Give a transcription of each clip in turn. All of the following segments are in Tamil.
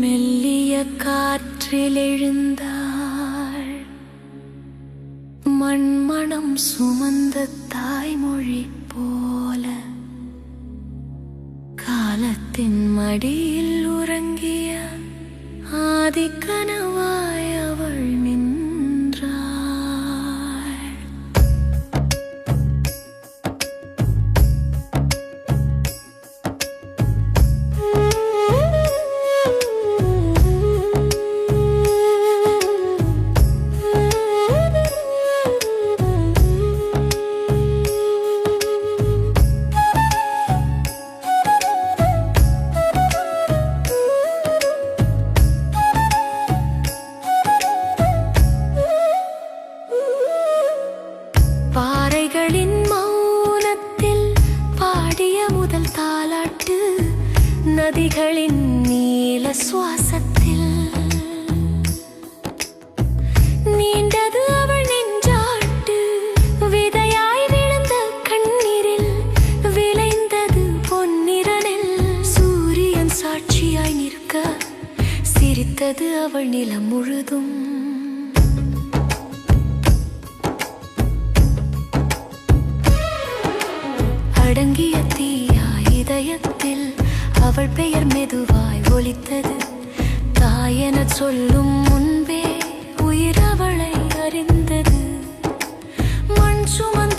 மெல்லிய காற்றில் எழுந்தாள் மண்மணம் சுமந்த தாய்மொழி போல காலத்தின் மடியில் உறங்கிய ஆதிக்கனவாய் விட்டு நதிகளின் நீல சுவாசத்தில். நீண்டது அவள் நெஞ்சாட்டு விதையாய் விழுந்த கண்ணீரில் விளைந்தது பொன்னிறனில். சூரியன் சாட்சியாய் நிற்க சிரித்தது அவள் நிலம் முழுதும். அடங்கி அவள் பெயர் மெதுவாய் ஒலித்தது. தாயென சொல்லும் முன்பே உயிர் அவளை அறிந்தது. மண் சுமந்த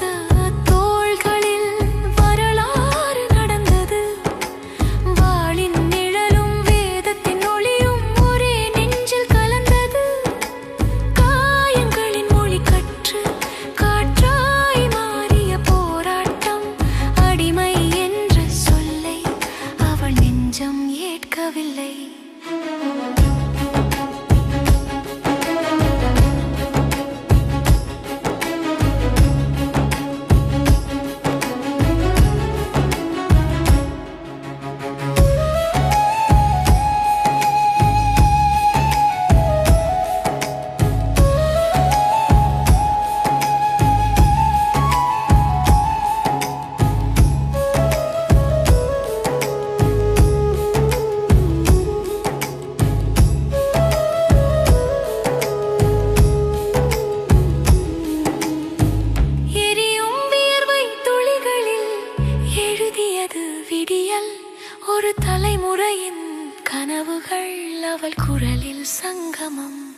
அவள் குரலில் சங்கமம்.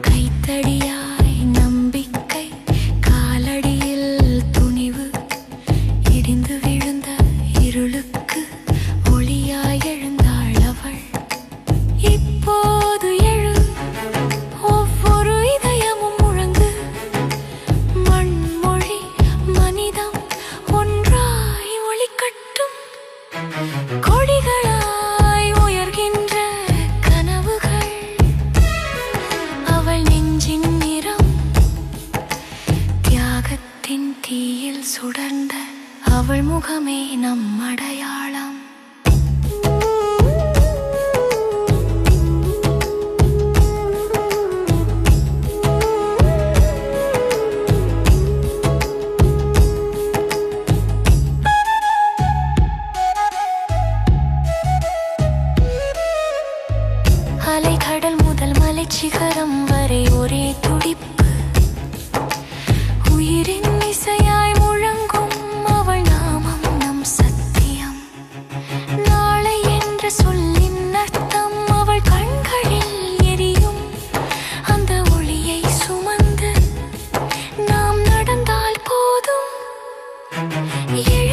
கைத்தடியாய் தீயில் சுடர்ந்த அவள் முகமே நம் அடையாளம் You.